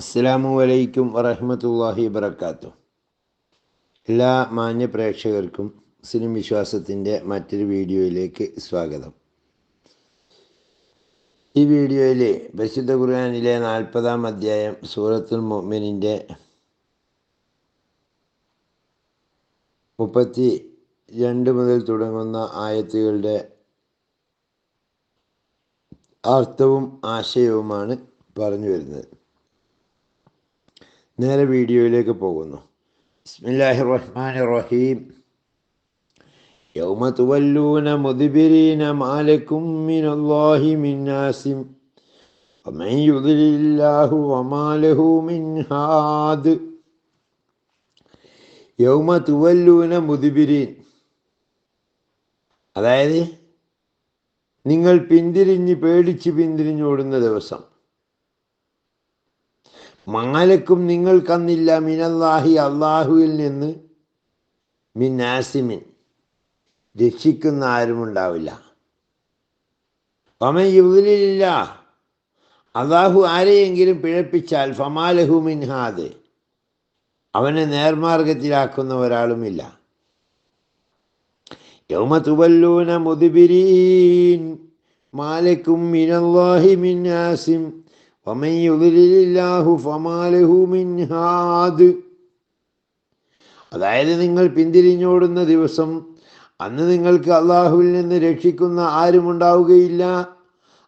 അസ്സാമു അലൈക്കും വറഹമത്തല്ലാഹി വബർക്കാത്തു എല്ലാ മാന്യ പ്രേക്ഷകർക്കും സിനിം വിശ്വാസത്തിന്റെ മറ്റൊരു വീഡിയോയിലേക്ക് സ്വാഗതം. ഈ വീഡിയോയിൽ പരിശുദ്ധ ഖുർആാനിലെ നാൽപ്പതാം അധ്യായം സൂറത്തുൽ മൊമിനിന്റെ മുപ്പത്തി രണ്ട് മുതൽ തുടങ്ങുന്ന ആയത്തുകളുടെ അർത്ഥവും ആശയവുമാണ് പറഞ്ഞു വരുന്നത്. നേരെ വീഡിയോയിലേക്ക് പോകുന്നു ബിസ്മില്ലാഹി റഹ്മാൻ റഹീം يوم تولون مدبرين ما لكم من الله من ناسم ومن يضلل الله وما له من هاد يوم تولون مدبرين അതായത് നിങ്ങൾ പിന്തിരിഞ്ഞ് പേടിച്ച് പിന്തിരിഞ്ഞോടുന്ന ദിവസം മാലക്കും നിങ്ങൾക്കന്നില്ല മിനല്ലാഹി അള്ളാഹുവിൽ നിന്ന് മിൻ ആസിമിൻ രക്ഷിക്കുന്ന ആരും ഉണ്ടാവില്ല. ഫമയുലില്ല അള്ളാഹു ആരെയെങ്കിലും പിഴപ്പിച്ചാൽ ഫമാലഹു മിൻഹാദ്. അവനെ നേർമാർഗത്തിലാക്കുന്ന ഒരാളുമില്ല യൗമ മുതുബിരീൻ മാലക്കും മിനല്ലാഹി മിൻ നാസിം. അതായത് നിങ്ങൾ പിന്തിരിഞ്ഞോടുന്ന ദിവസം അന്ന് നിങ്ങൾക്ക് അള്ളാഹുവിൽ നിന്ന് രക്ഷിക്കുന്ന ആരുമുണ്ടാവുകയില്ല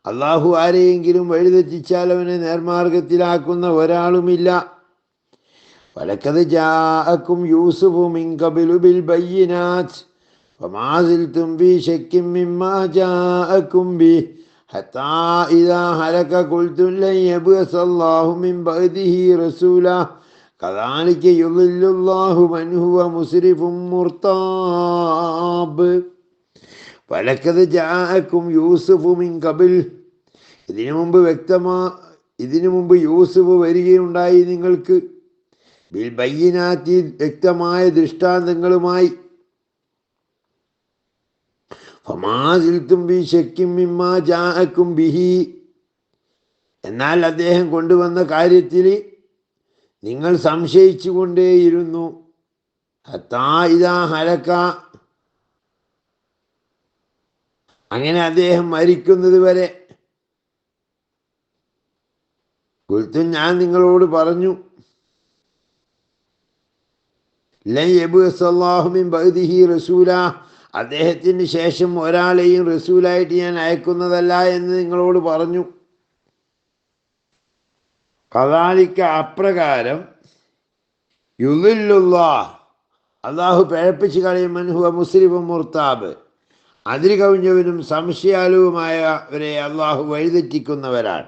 അള്ളാഹു ആരെയെങ്കിലും വഴിതെറ്റിച്ചാൽ അവനെ നേർമാർഗത്തിലാക്കുന്ന ഒരാളുമില്ല. വലക്കത് ജാക്കും യൂസുഫും ഇൻകബിലുബിൽ ബയ്യനാഥ് ഫമാസിൽ തുമ്പി മിമ്മാ ബി حتى إذا هلك قلتم لن يبعث الله من بعده رسولا كذلك يضل الله من هو مسرف مرتاب ولقد جاءكم يوسف من قبل ഇതിനു മുമ്പ് വ്യക്തമാ ഇതിനു മുമ്പ് യൂസുഫ് വരികയുണ്ടായി നിങ്ങൾക്ക് ബിൽ ബയ്യനാത്തി വ്യക്തമായ ദൃഷ്ടാന്തങ്ങളുമായി മിമ്മാ ബിഹി. എന്നാൽ അദ്ദേഹം കൊണ്ടുവന്ന കാര്യത്തിൽ നിങ്ങൾ സംശയിച്ചു കൊണ്ടേയിരുന്നു ഹത്താ അങ്ങനെ അദ്ദേഹം മരിക്കുന്നത് വരെ. കുൽത്തും ഞാൻ നിങ്ങളോട് പറഞ്ഞു ലൻ യബുസല്ലാഹുമിൻ ബഹദിഹി റസൂല അദ്ദേഹത്തിന് ശേഷം ഒരാളെയും റസൂലായിട്ട് ഞാൻ അയക്കുന്നതല്ല എന്ന് നിങ്ങളോട് പറഞ്ഞു. കഥാലിക്ക അപ്രകാരം യുലില്ല അള്ളാഹു പിഴപ്പിച്ച് കളയും മൻഹുവ മുസ്ലിം മുർത്താബ്. അതിര് കവിഞ്ഞവനും സംശയാലുവുമായവരെ അള്ളാഹു വഴിതെറ്റിക്കുന്നവരാണ്.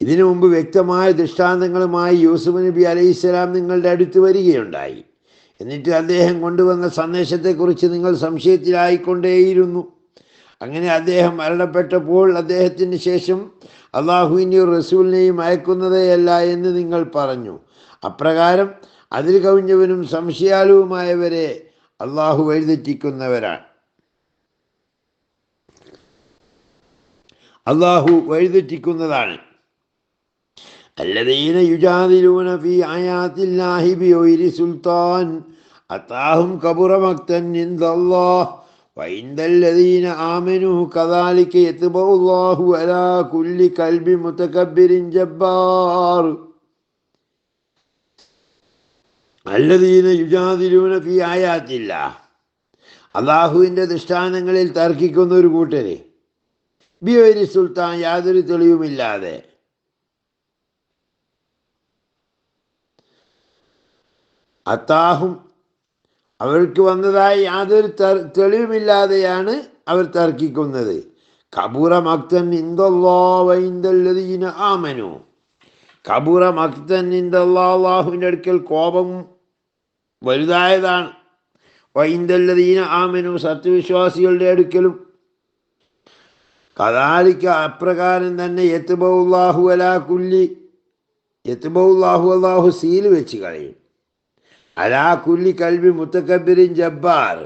ഇതിനു മുമ്പ് വ്യക്തമായ ദൃഷ്ടാന്തങ്ങളുമായി യൂസുഫ് നബി അലൈഹിസ്സലാം നിങ്ങളുടെ അടുത്ത് വരികയുണ്ടായി. എന്നിട്ട് അദ്ദേഹം കൊണ്ടുവന്ന സന്ദേശത്തെക്കുറിച്ച് നിങ്ങൾ സംശയത്തിലായിക്കൊണ്ടേയിരുന്നു. അങ്ങനെ അദ്ദേഹം മരണപ്പെട്ടപ്പോൾ അദ്ദേഹത്തിന് ശേഷം അള്ളാഹുവിനെയും റസൂലിനെയും അയക്കുന്നതേയല്ല എന്ന് നിങ്ങൾ പറഞ്ഞു. അപ്രകാരം അതിൽ കവിഞ്ഞവനും സംശയാലുവുമായവരെ അള്ളാഹു വഴിതെറ്റിക്കുന്നവരാണ്. അള്ളാഹു വഴിതെറ്റിക്കുന്നതാണ്. الذين يجادلون في آيات الله بغير سلطان أتاهم كبر مقتا عند الله وعند الذين آمنوا كذلك يتبع الله على كل كلب متكبر جبار الذين يجادلون في آيات الله അള്ളാഹുവിൻ്റെ ദൃഷ്ടാന്തങ്ങളിൽ തർക്കിക്കുന്ന ഒരു കൂട്ടരെ ബിയൊരു സുൽത്താൻ യാതൊരു തെളിവുമില്ലാതെ അത്താഹും അവർക്ക് വന്നതായി യാതൊരു തെളിവുമില്ലാതെയാണ് അവർ തർക്കിക്കുന്നത്. കബൂറ മക്തൻ ഇന്ദല്ലാവൈന്ദല്ലതീന ആമനു. കബൂറ മക്തൻ ഇന്ദല്ലാഹുവിന്റെ അടുക്കൽ കോപം വലുതായതാണ്. വൈന്ദല്ലതീന ആമനു സത്യവിശ്വാസികളുടെ അടുക്കലും കഥാലിക്ക അപ്രകാരം തന്നെ എത്തുബൗല്ലാഹു അലാ കുല്ലി എത്തുബൗല്ലാഹു അള്ളാഹു സീൽ വെച്ച് കളയും. അലാ കുല്ലി കൽവി മുത്തക്കബിരിൻ ജബ്ബാർ.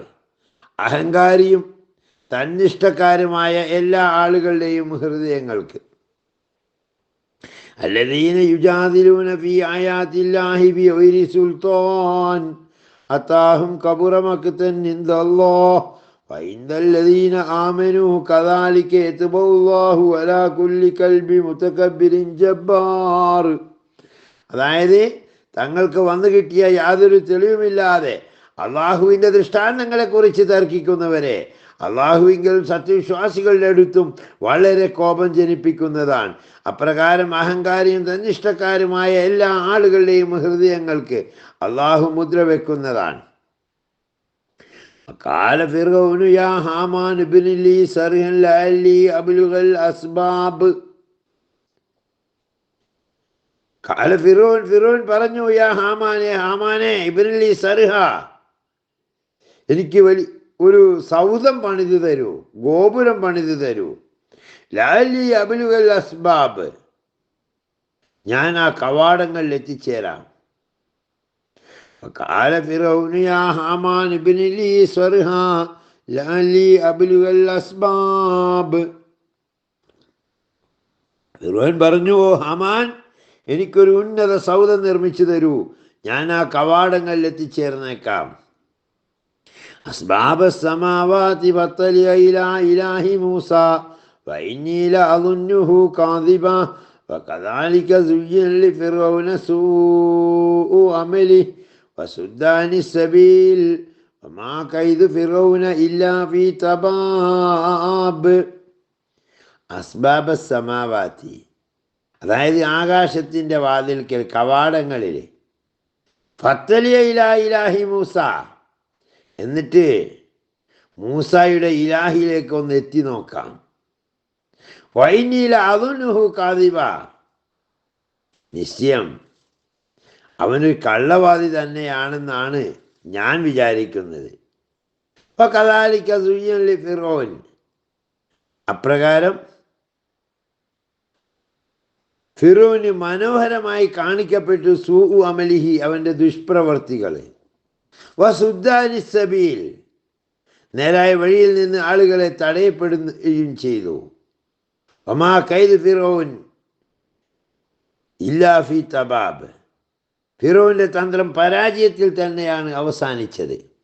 അഹങ്കാരിയും തന്നിഷ്ടക്കാരുമായ എല്ലാ ആളുകളുടെയും ഹൃദയങ്ങൾക്ക്. അല്ലദീന യുജാദിലൂന ബി ആയാതില്ലാഹി ബി ഒരി സുൽത്താൻ. അത്താഹും കബുറമക്തൻ ഇന്ദല്ലോ ഫൈന്ദല്ലദീന ആമനു കദാലിക എത്തുബല്ലാഹു അലാ കുല്ലി കൽബി മുത്തക്കബിരിൻ ജബ്ബാർ. അതായത് തങ്ങൾക്ക് വന്നു കിട്ടിയ യാതൊരു തെളിവുമില്ലാതെ അള്ളാഹുവിൻ്റെ ദൃഷ്ടാന്തങ്ങളെക്കുറിച്ച് തർക്കിക്കുന്നവരെ അള്ളാഹുവിങ്കിലും സത്യവിശ്വാസികളുടെ അടുത്തും വളരെ കോപം ജനിപ്പിക്കുന്നതാണ് അപ്രകാരം അഹങ്കാരിയും തന്നിഷ്ടക്കാരുമായ എല്ലാ ആളുകളുടെയും ഹൃദയങ്ങൾക്ക് അള്ളാഹു മുദ്ര വെക്കുന്നതാണ് قال فرعون يا هامان ابن لي صرحا لعلي أبلغ الأسباب കാല ഫിറൂൻ ഫിറൂൻ പറഞ്ഞു യാ ഹാമാനെ ഹാമാനെ ഇബിനലി സർഹ എനിക്ക് വലി ഒരു സൗധം പണിത് തരൂ ഗോപുരം പണിത് തരൂ. ലാലി അബിലുവൽ അസ്ബാബ്. ഞാൻ ആ കവാടങ്ങളിൽ എത്തിച്ചേരാം. കാല ഫിറൗന് യാ ഹാമാൻ ഇബിനലി സർഹ ലാലി അബിലുവൽ അസ്ബാബ്. ഫിറോൻ പറഞ്ഞു ഓ ഹാമാൻ എനിക്കൊരു ഉന്നത സൗധം നിർമ്മിച്ചു തരൂ ഞാൻ ആ കവാടങ്ങളിൽ എത്തിച്ചേർന്നേക്കാം أسباب السماوات فاطلع إلى إله موسى وإني لأظنه كاذبا وكذلك زين لفرعون سوء عمله وسد عن السبيل وما كيد فرعون إلا في تباب أسباب السماوات അതായത് ആകാശത്തിന്റെ വാതിൽക്കൽ കവാടങ്ങളിൽ ഫത്തലിയ ഇലാഹിലാഹി ഇലാഹി മൂസ. എന്നിട്ട് മൂസായുടെ ഇലാഹിലേക്ക് ഒന്ന് എത്തി നോക്കാം. വൈനീല അതുനുഹു കാതിബ നിശ്ചയം. അവനൊരു കള്ളവാദി തന്നെയാണെന്നാണ് ഞാൻ വിചാരിക്കുന്നത്. അപ്പൊ കഥാലിക്ക ലി ഫിറോൻ. അപ്രകാരം ഫിറോന് മനോഹരമായി കാണിക്കപ്പെട്ടു സൂ അമലിഹി അവന്റെ ദുഷ്പ്രവർത്തികളെ. വസുദ്ദാനി സബീൽ നേരായ വഴിയിൽ നിന്ന് ആളുകളെ തടയപ്പെടുകയും ചെയ്തു. ഒമാ കൈദ് ഫിറോൻ ഇല്ലാഫി തബാബ്. ഫിറോവിന്റെ തന്ത്രം പരാജയത്തിൽ തന്നെയാണ് അവസാനിച്ചത്.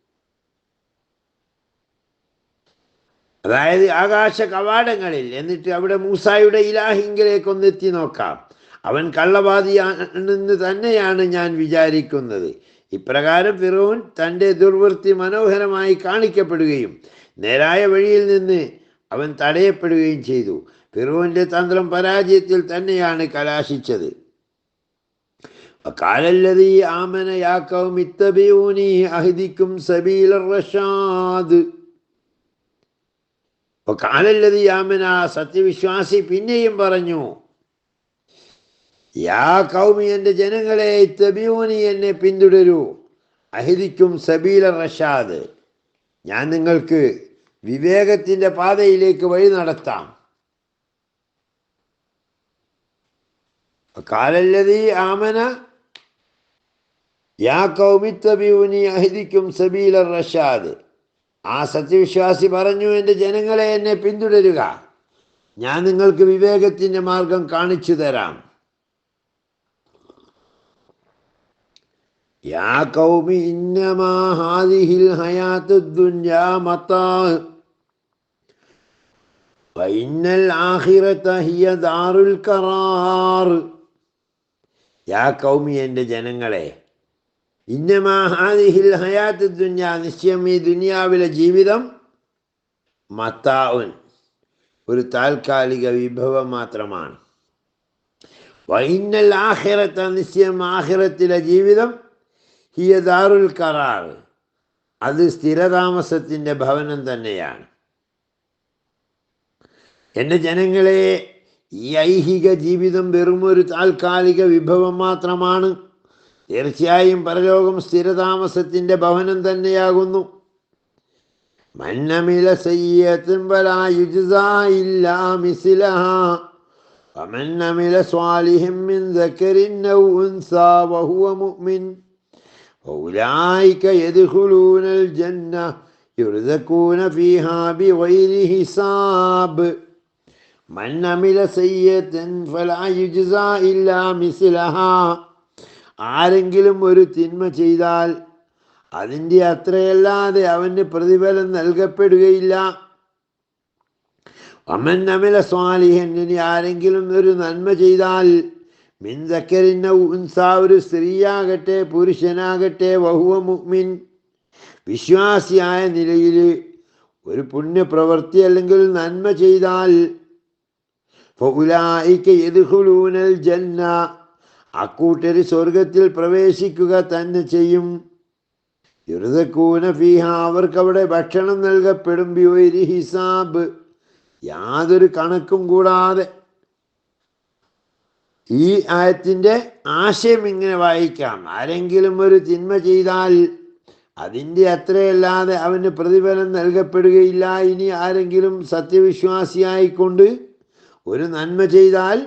അതായത് ആകാശ കവാടങ്ങളിൽ എന്നിട്ട് അവിടെ മൂസായുടെ ഇലാഹിങ്കിലേക്കൊന്നെത്തി നോക്കാം. അവൻ കള്ളവാദിയാണെന്ന് തന്നെയാണ് ഞാൻ വിചാരിക്കുന്നത്. ഇപ്രകാരം ഫിറോൻ തന്റെ ദുർവൃത്തി മനോഹരമായി കാണിക്കപ്പെടുകയും നേരായ വഴിയിൽ നിന്ന് അവൻ തടയപ്പെടുകയും ചെയ്തു. ഫിറോവിന്റെ തന്ത്രം പരാജയത്തിൽ തന്നെയാണ് കലാശിച്ചത്. ആമന യാക്കവും ഇത്തബിയൂനി അഹിതിക്കും സബീലർ റഷാദ്. അപ്പൊ കാലല്ലത് യാമന സത്യവിശ്വാസി പിന്നെയും പറഞ്ഞു യാ കൗമി എന്റെ ജനങ്ങളെ തബിയോനി എന്നെ പിന്തുടരൂ അഹിദിക്കും സബീല റഷാദ്. ഞാൻ നിങ്ങൾക്ക് വിവേകത്തിന്റെ പാതയിലേക്ക് വഴി നടത്താം. കാലല്ലതി ആമന യാ കൗമി തബിയോനി അഹിദിക്കും സബീല റഷാദ്. ആ സത്യവിശ്വാസി പറഞ്ഞു എന്റെ ജനങ്ങളെ എന്നെ പിന്തുടരുക. ഞാൻ നിങ്ങൾക്ക് വിവേകത്തിന്റെ മാർഗം കാണിച്ചു തരാം. യാ കൗമി ഇന്നമാഹാദിഹിൽ ഹയാത്ത് ദുന്യാ മത്താ. വൈന്നൽ ആഖിറത ഹിയ ദാറുൽ കറാർ. യാ കൗമി എന്റെ ജനങ്ങളെ ഇന്നമാ ഹാദിഹിൽ ഹയാത്ത് ദുന്യ നിശ്ചയം ഈ ദുനിയാവിലെ ജീവിതം മത്താവുൻ ഒരു താൽക്കാലിക വിഭവം മാത്രമാണ്. വൈന്നൽ ആഹിറത്ത നിശ്ചയം ആഹിറത്തിലെ ജീവിതം ഹിയ ദാറുൽ കറാർ അത് സ്ഥിരതാമസത്തിന്റെ ഭവനം തന്നെയാണ്. എന്റെ ജനങ്ങളെ ഈ ഐഹിക ജീവിതം വെറുമൊരു താൽക്കാലിക വിഭവം മാത്രമാണ്. തീർച്ചയായും പരലോകം സ്ഥിരതാമസത്തിൻ്റെ ഭവനം തന്നെയാകുന്നു മന്നമില സയ്യത്തും ومن عمل صالح من ذكر أو أنثى وهو مؤمن فأولئك يدخلون الجنة يرزقون فيها بغير حساب മൻ അമില സയ്യത്തൻ ഫലാ യുജ്സാ ഇല്ലാ മിസ്ലഹാ ആരെങ്കിലും ഒരു തിന്മ ചെയ്താൽ അതിന്റെ അത്രയല്ലാതെ അവന് പ്രതിഫലം നൽകപ്പെടുകയില്ല. അമൻ അമില സ്വാലിഹൻ ഇനി ആരെങ്കിലും ഒരു നന്മ ചെയ്താൽ മിൻസക്കരിന്ന ഉൻസ ഒരു സ്ത്രീയാകട്ടെ പുരുഷനാകട്ടെ വഹുവ മുഅ്മിൻ. വിശ്വാസിയായ നിലയിൽ ഒരു പുണ്യപ്രവൃത്തി അല്ലെങ്കിൽ നന്മ ചെയ്താൽ ഫൗലായിക യദ്ഖുലൂനൽ ജന്ന അക്കൂട്ടർ സ്വർഗത്തിൽ പ്രവേശിക്കുക തന്നെ ചെയ്യും. ദുരിതക്കൂന ഫീഹ അവർക്ക് അവിടെ ഭക്ഷണം നൽകപ്പെടും ഹിസാബ്. യാതൊരു കണക്കും കൂടാതെ ഈ ആയത്തിന്റെ ആശയം ഇങ്ങനെ വായിക്കാം. ആരെങ്കിലും ഒരു തിന്മ ചെയ്താൽ അതിന്റെ അത്രയല്ലാതെ അവന് പ്രതിഫലം നൽകപ്പെടുകയില്ല. ഇനി ആരെങ്കിലും സത്യവിശ്വാസിയായിക്കൊണ്ട് ഒരു നന്മ ചെയ്താൽ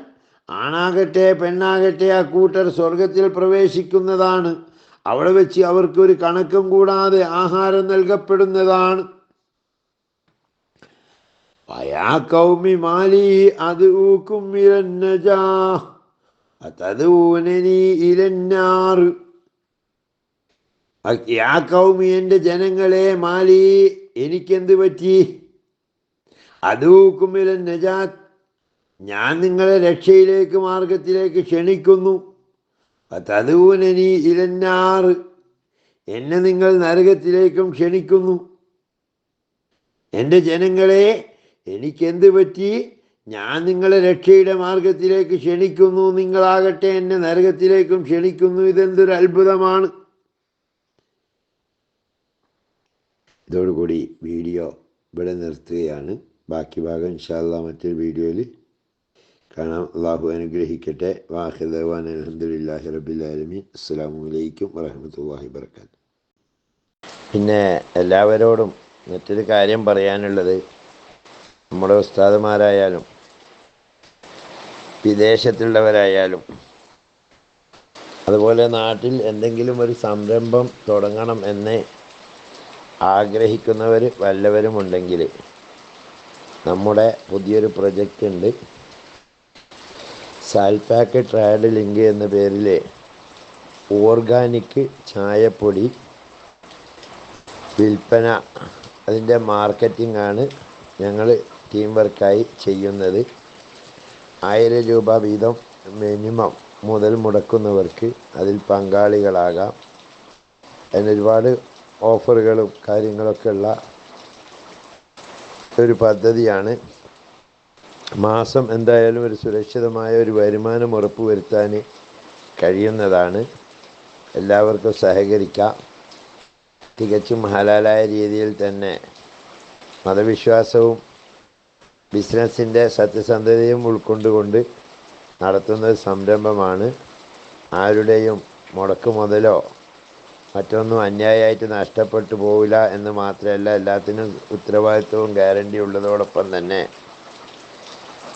ആണാകട്ടെ പെണ്ണാകട്ടെ ആ കൂട്ടർ സ്വർഗത്തിൽ പ്രവേശിക്കുന്നതാണ്. അവിടെ വെച്ച് അവർക്ക് ഒരു കണക്കും കൂടാതെ ആഹാരം നൽകപ്പെടുന്നതാണ്. യാ ജനങ്ങളെ മാലി എനിക്കെന്ത് പറ്റി? അതൂക്കും ഇലന്നജാത്ത് ഞാൻ നിങ്ങളെ രക്ഷയിലേക്ക് മാർഗത്തിലേക്ക് ക്ഷണിക്കുന്നു. തതുവനനി ഇരഞ്ഞാറ് എന്നെ നിങ്ങൾ നരകത്തിലേക്കും ക്ഷണിക്കുന്നു. എന്റെ ജനങ്ങളെ എനിക്കെന്ത് പറ്റി? ഞാൻ നിങ്ങളെ രക്ഷയുടെ മാർഗത്തിലേക്ക് ക്ഷണിക്കുന്നു. നിങ്ങളാകട്ടെ എന്നെ നരകത്തിലേക്കും ക്ഷണിക്കുന്നു. ഇതെന്തൊരു അത്ഭുതമാണ്. ഇതോടുകൂടി വീഡിയോ ഇവിടെ നിർത്തുകയാണ്. ബാക്കി ഭാഗം ഇൻഷാല്ല മറ്റൊരു വീഡിയോയിൽ കാണാം. അള്ളാഹു അനുഗ്രഹിക്കട്ടെ. വാഹിദവാൻ അലഹമുല്ലാഹി റബിലാലമീൻ അസ്സാം വലൈക്കും വറഹമത്തല്ലാഹി വർക്കാത്തു പിന്നെ എല്ലാവരോടും മറ്റൊരു കാര്യം പറയാനുള്ളത് നമ്മുടെ ഉസ്താദുമാരായാലും വിദേശത്തുള്ളവരായാലും അതുപോലെ നാട്ടിൽ എന്തെങ്കിലും ഒരു സംരംഭം തുടങ്ങണം എന്ന് ആഗ്രഹിക്കുന്നവർ വല്ലവരുമുണ്ടെങ്കിൽ നമ്മുടെ പുതിയൊരു പ്രൊജക്റ്റ് ഉണ്ട്. സാൽപാക്ക് ട്രയഡ് ലിങ്ക് എന്ന പേരിലെ ഓർഗാനിക് ചായപ്പൊടി വിൽപ്പന. അതിന്റെ മാർക്കറ്റിംഗ് ആണ് ഞങ്ങൾ ടീം വർക്കായി ചെയ്യുന്നത്. ആയിരം രൂപ വീതം മിനിമം മുതൽ മുടക്കുന്നവർക്ക് അതിൽ പങ്കാളികളാകാം. അതിന് ഒരുപാട് ഓഫറുകളും കാര്യങ്ങളൊക്കെ ഉള്ള ഒരു പദ്ധതിയാണ് മാസം എന്തായാലും ഒരു സുരക്ഷിതമായ ഒരു വരുമാനം ഉറപ്പുവരുത്താൻ കഴിയുന്നതാണ്. എല്ലാവർക്കും സഹകരിക്കാം. തികച്ചും ഹലാലായ രീതിയിൽ തന്നെ മതവിശ്വാസവും ബിസിനസ്സിന്റെ സത്യസന്ധതയും ഉൾക്കൊണ്ടുകൊണ്ട് നടത്തുന്ന സംരംഭമാണ്. ആരുടെയും മുടക്ക് മുതലോ മറ്റൊന്നും അന്യായമായിട്ട് നഷ്ടപ്പെട്ടു പോവില്ല എന്ന് മാത്രമല്ല എല്ലാത്തിനും ഉത്തരവാദിത്വവും ഗ്യാരണ്ടി ഉള്ളതോടൊപ്പം തന്നെ